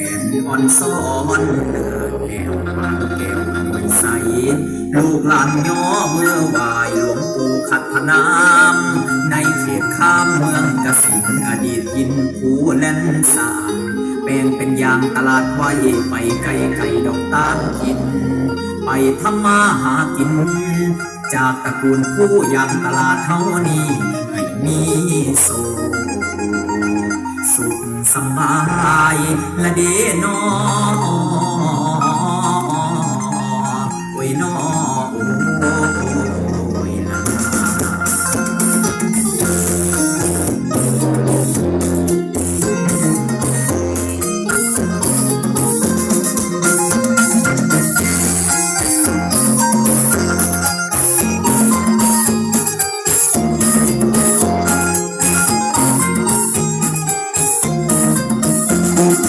นอ่อนซ้อนเดือแก้วบางแก้วไม่ใส ลูกหลานย่อเมื่อไหวหลวงปู่ขัดพนาม ในเขตข้ามเมืองกสินอดีตยินผูแล่นสามแปลงเป็นยางตลาดไว้ไปไกลไกลดอกตาลกิน ไปทำมาหากิน จากตระกูลผู้ยางตลาดเฮานี้ให้มีสุข สบาย ละเดนอ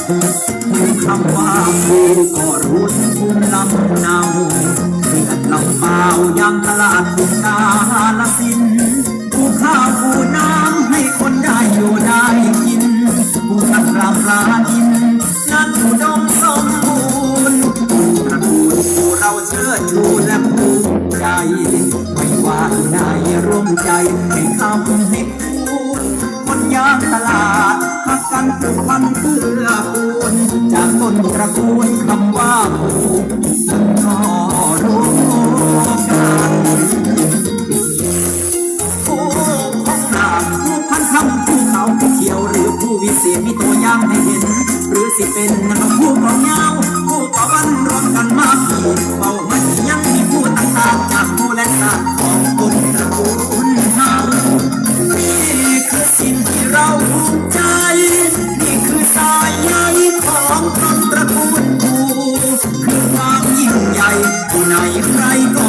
คำว่าผู้ก็รู้ภูมิลำเนาเลือดลำเปล่ายังตลาดทุ่งนาลสินผู้ข้าวผู้น้ำให้คนได้อยู่ได้กินผู้ทำรามปลาดินนั้นผู้ดมสมบูรณ์ผู้ตระกูลผู้เราเชิดชูและภูมิใจไม่ว่าที่ไหนร่วมใจให้คำให้พูดคนยางตลาด กันผูกพันเพื่อปูนจากต้นตระกูลคำว่าผูกมันก็รู้กันผู้ของหนาผู้พันคำผู้เขาผู้เขียวหรือผู้วิเศษมีตัวอย่างให้เห็น หรือสิเป็นนกผู้กองยาผู้ตะวันรวมกันมาผีเป่ามันยังมีผู้ต่างๆจากผู้และตาง ที่ไ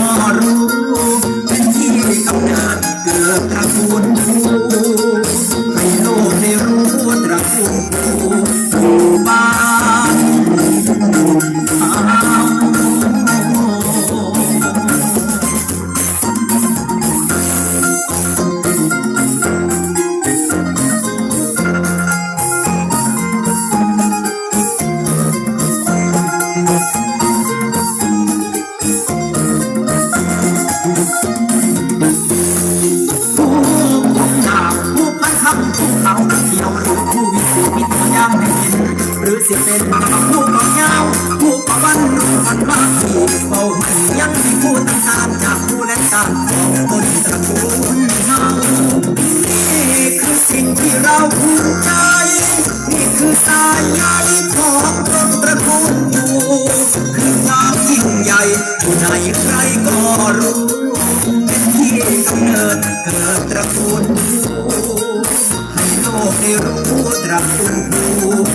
เป็นผู้กองยาวผู้ประวันรู้กันว่าที่เป่ามันยังมีผู้ต่างตามจากผู้และต่างของตนตระกูลเฮานี่คือสิ่งที่เราภูมิใจ นี่คือสายใยของตนตระกูลอยู่คือความยิ่งใหญ่ที่ไหนใครก็รู้เป็นที่กำเนิดเกิดตระกูลผู้ให้โลกได้รู้ตระกูล